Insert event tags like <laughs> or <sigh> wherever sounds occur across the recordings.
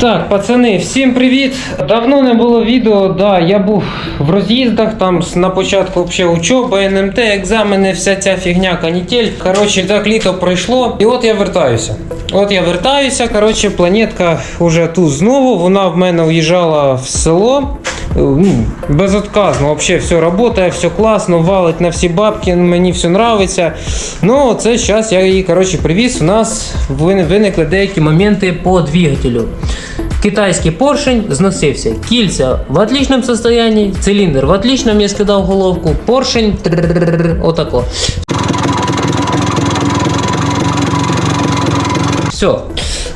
Так, пацани, всім привіт! Давно не було відео, да, я був в роз'їздах, там на початку взагалі учоба, НМТ, екзамени, вся ця фігня, канітель. Коротше, так літо пройшло. І от я вертаюся. От я вертаюся, коротше, планетка вже тут знову. Вона в мене уїжджала в село. Е, Ну, безотказно, взагалі все працює, все класно, валить на всі бабки, мені все нравиться. Ну, це зараз я її коротше, привіз. У нас вин- виникли деякі моменти по двигателю. Китайський поршень зносився. Кільця в отличном состоянии, циліндр в отличном, я скидав головку, поршень отако. Все.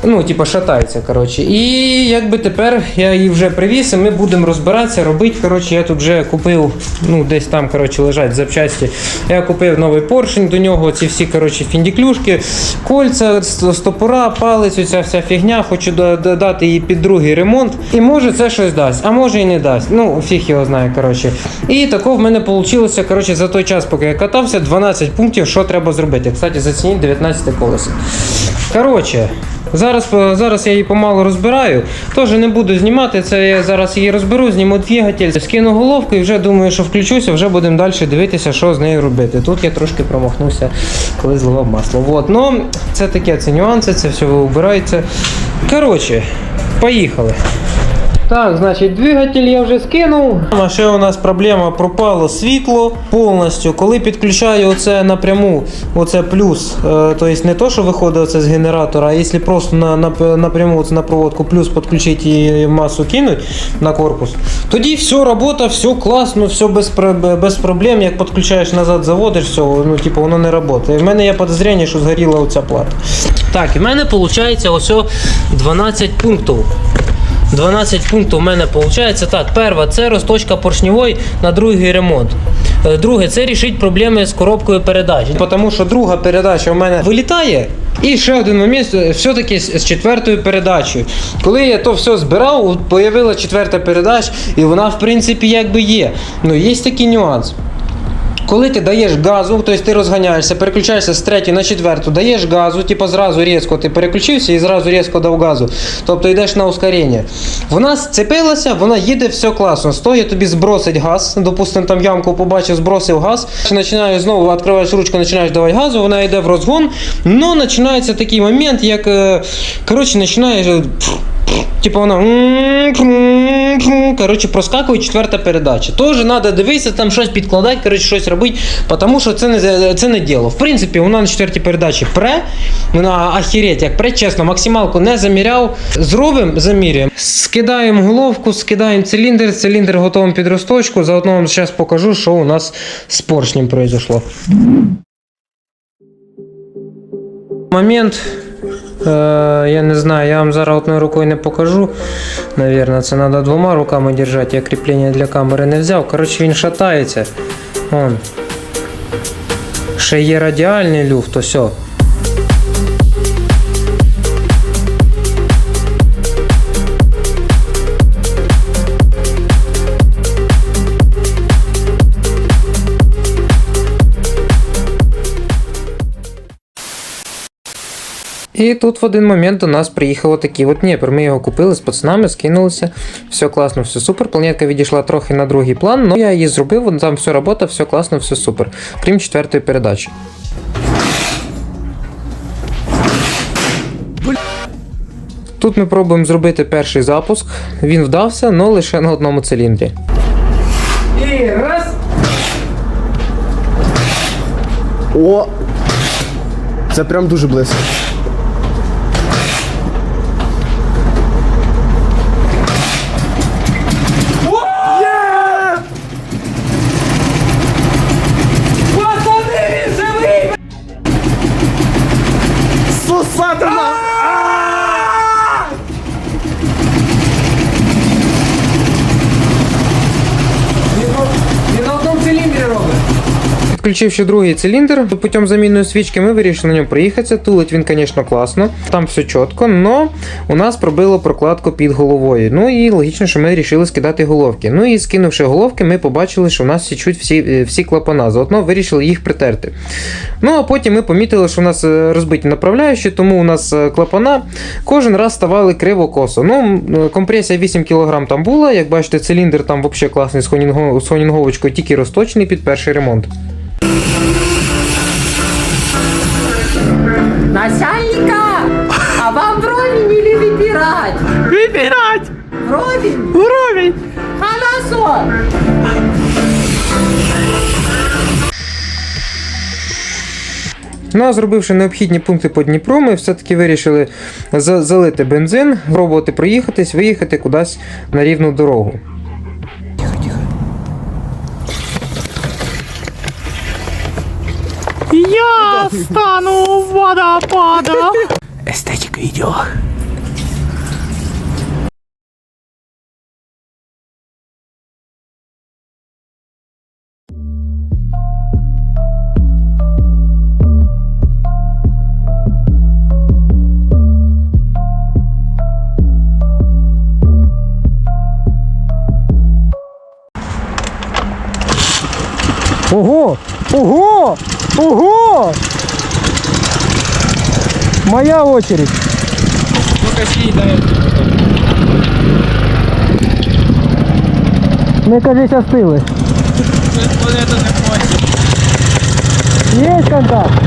Ну, типа, шатається, коротше. І якби тепер я її вже привіз, і ми будемо розбиратися, робити. Коротше, я тут вже купив, ну, десь там, коротше, лежать запчасті. Я купив новий поршень до нього, ці всі, коротше, фіндіклюшки, кольця, стопора, палець, оця вся фігня. Хочу да- да- дати їй під другий ремонт. І може це щось дасть, а може і не дасть. Ну, фіг його знає, коротше. І тако в мене вийшло, коротше, за той час, поки я катався, 12 пунктів, що треба зробити. Кстати, зацініть 19 колесо. Коротше, зараз, зараз я її помалу розбираю. Теж не буду знімати. Це я зараз її розберу, зніму двигатель, скину головку і вже думаю, що включуся, вже будемо далі дивитися, що з нею робити. Тут я трошки промахнувся, коли зливав масло. Вот. Ну, це таке, це нюанси, це все вибирається. Коротше, поїхали. Так, значить, двигатель я вже скинув. А ще у нас проблема пропало світло повністю. Коли підключаю оце напряму, оце плюс, тобто не то, що виходить оце з генератора, а якщо просто на, на, напряму оце на проводку плюс підключити і масу кинуть на корпус, тоді все, робота, все класно, все без, без проблем. Як підключаєш назад, заводиш, все, ну, типу, воно не працює. В мене є підозріння, що згоріла оця плата. Так, і в мене виходить ось 12 пунктів. 12 пунктів у мене виходить. Так, перша це розточка поршньової на другий ремонт. Е, Друге, це рішить проблеми з коробкою передач. Тому що друга передача у мене вилітає. І ще один момент, е, все-таки з четвертою передачею. Коли я то все збирав, от четверта передача, і вона, в принципі, якби є. Ну, є такий нюанс. Коли ти даєш газу, тобто ти розганяєшся, переключаєшся з третьої на четверту, даєш газу, типу зразу різко ти переключився і зразу різко дав газу. Тобто йдеш на ускорення. Вона зцепилася, вона їде, все класно. Стоїть тобі збросить газ, допустимо, там ямку побачив, збросив газ. Починаєш знову, відкриваєш ручку, починаєш давати газу, вона йде в розгон. Ну, починається такий момент, як е, коротше, починаєш. Типу вона коротше, проскакує четверта передача. Теж треба дивитися, там щось підкладати, коротше, щось робити, тому що це не, це не діло. В принципі, вона на четвертій передачі пре, вона ахереть, як пре, чесно, максималку не заміряв. Зробимо, заміряємо. Скидаємо головку, скидаємо циліндр, циліндр готовим під розточку. Заодно вам зараз покажу, що у нас з поршнем произошло. Момент. Е, я не знаю, я вам зараз одною рукою не покажу. Навірно, це треба двома руками держати. Я кріплення для камери не взяв. Коротше, він шатається. Вон. Ще є радіальний люфт, ось. І тут в один момент до нас приїхало такий от Дніпр. Ми його купили з пацанами, скинулися. Все класно, все супер. Планетка відійшла трохи на другий план, але я її зробив, вон там все робота, все класно, все супер. Крім четвертої передачі. Тут ми пробуємо зробити перший запуск. Він вдався, але лише на одному циліндрі. І раз. О! Це прям дуже близько. Підключивши другий циліндр путем замінної свічки, ми вирішили на ньому проїхатися. Тулить він, звісно, класно. Там все чітко, але у нас пробило прокладку під головою. Ну і логічно, що ми вирішили скидати головки. Ну і скинувши головки, ми побачили, що у нас січуть всі, е, всі клапана. Заодно вирішили їх притерти. Ну а потім ми помітили, що у нас е, розбиті направляючі, тому у нас е, клапана кожен раз ставали криво-косо. Ну, компресія 8 кг там була. Як бачите, циліндр там взагалі класний з хонінговочкою, тільки розточений під перший ремонт. Начальника! А вам вровень или выбирать? Выбирать! Вровень! Уровень! Хорошо! Ну а зробивши необхідні пункти по Дніпру, ми все-таки вирішили залити бензин, пробувати проїхатись, виїхати кудись на рівну дорогу. Я стану водопадом. Эстетика видео. Ого! Ого! Ого! Моя очередь. Не кажись, остили. Есть контакт?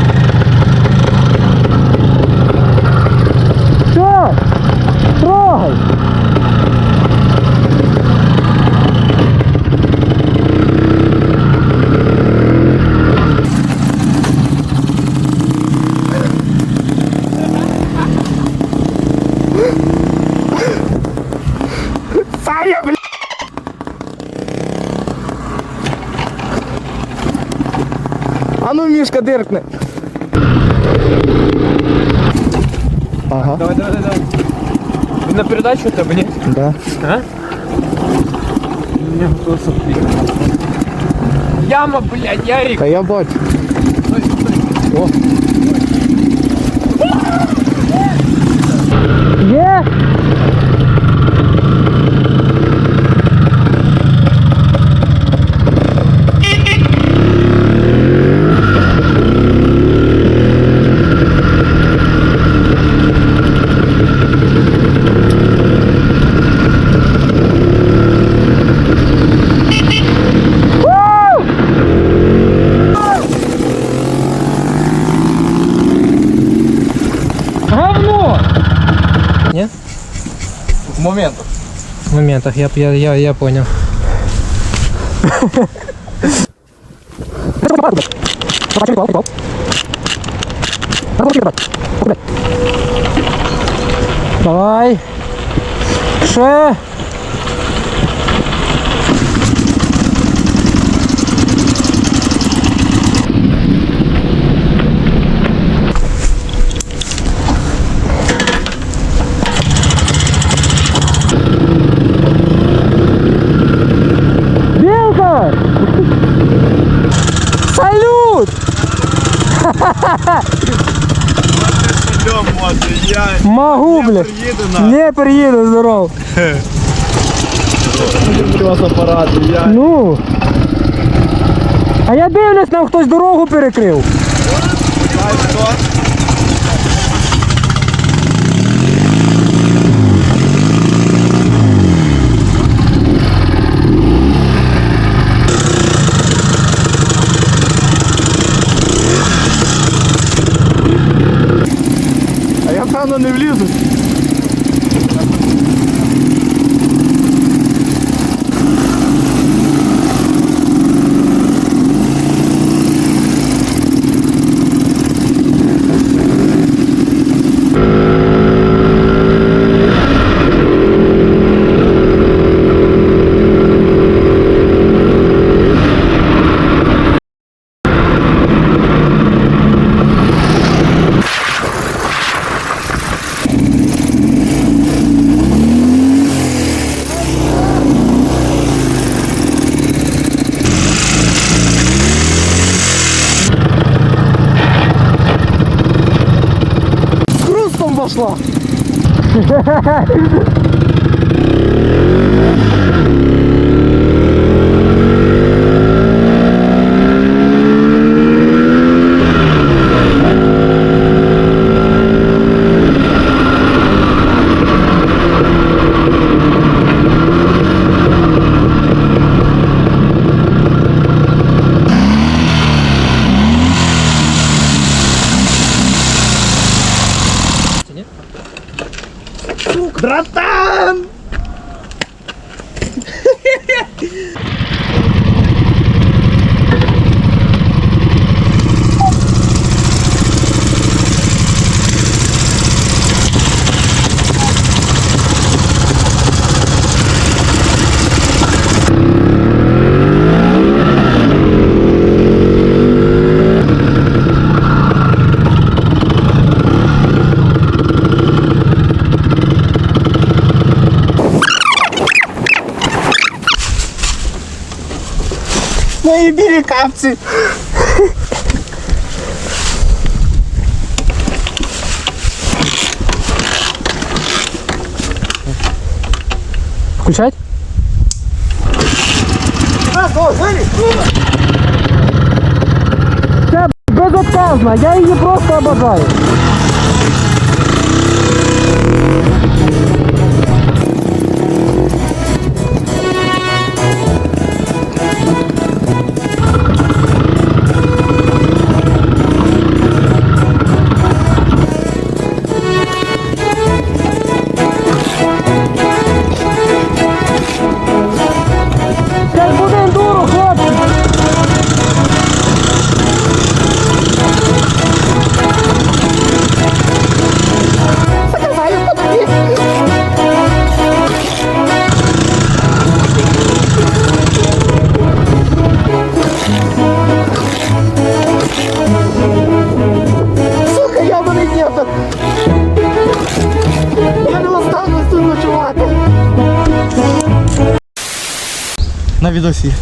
А ну, Мішка, диркне. Ага, Давай, давай, давай. На передачу у тебе, ні? да. А? У меня готов Яма, блядь, Ярик! Та я бачу. О, Є? Говно! Ні? в моментах. В моментах, я, я, я, я понял. Давай. Ще. Белка! Салют! Идем, може, я Могу, блядь. на Не приеду, здоров. Ну. А я дивлюсь, нам хтось дорогу перекрив. Не влізу. po. <laughs> білі капці. Включать? Це безотказно, я її просто обожаю. Мене. Я не останусь тут ночувати. На відосі.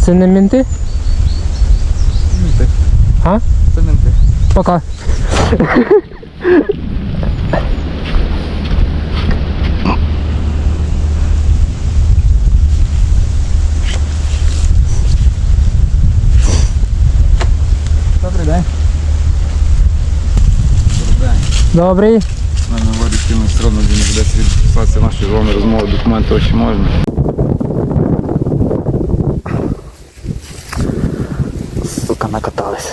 Це не мінти? Мінти. А? Це менти. Пока. Добрий день. Добрий. У мене вирішили все одно де десь відписатися нашої з вами розмови, документи очі можна. Сука, накатались.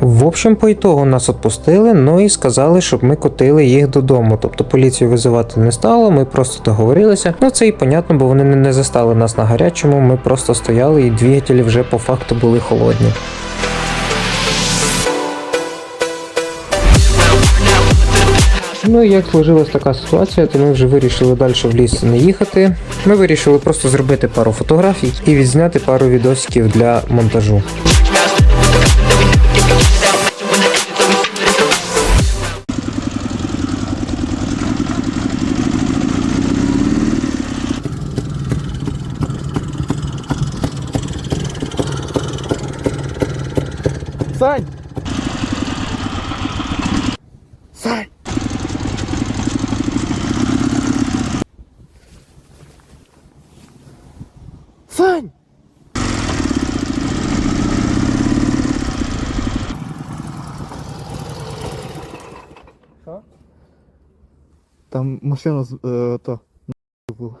В общем, по ітогу нас відпустили, ну і сказали, щоб ми котили їх додому. Тобто поліцію визивати не стало, ми просто договорилися. Ну це і понятно, бо вони не- не застали нас на гарячому. Ми просто стояли, і двигателі вже по факту були холодні. Ну і як сложилась така ситуація, то ми вже вирішили далі в ліс не їхати. Ми вирішили просто зробити пару фотографій і відзняти пару відосиків для монтажу. Сань! Сань! Що? Там машина з е, то була.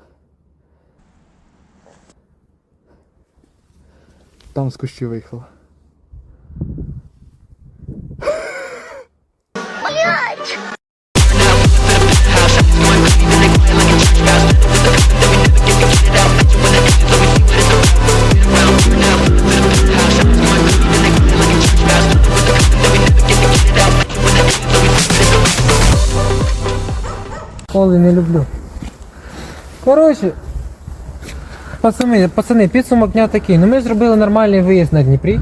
Там з кущі виїхала. Коротше, пацани, пацани, підсумок дня такий. Ну ми зробили нормальний виїзд на Дніпрі.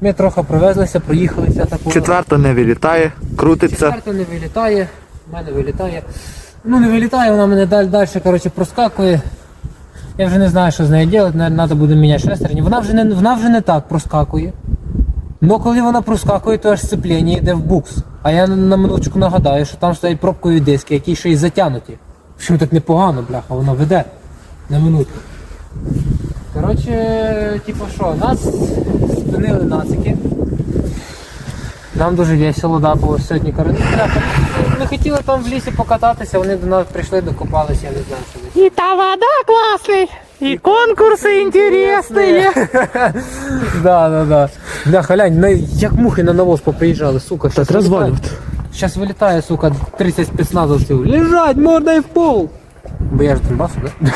Ми трохи провезлися, проїхалися такого. Четверта не вилітає, крутиться. Четверта не вилітає, в мене вилітає. Ну не вилітає, вона мене далі, далі коротше, проскакує. Я вже не знаю, що з нею робити, треба буде міняти шестерні. Вона вже не, вона вже не так проскакує. Ну коли вона проскакує, то аж сцеплення йде в букс. А я на минуточку нагадаю, що там стоять пробкові диски, які ще й затягнуті. Що так непогано, бляха, воно веде. На минутку. Коротше, типу що, нас спинили нацики. Нам дуже весело, да, було сьогодні коротше. бляха, Ми хотіли там в лісі покататися, вони до нас прийшли, докопалися, я не знаю, що вони. И та вода классный, и конкурсы интересные. <laughs> Да, да, да. Бля, халянь, на, як мухи на навоз поприїжджали, сука. Щас розвалювати. Зараз вилітає, сука, 30 спецназовців. Лежать, мордою в пол. Бо я ж Донбасу, да?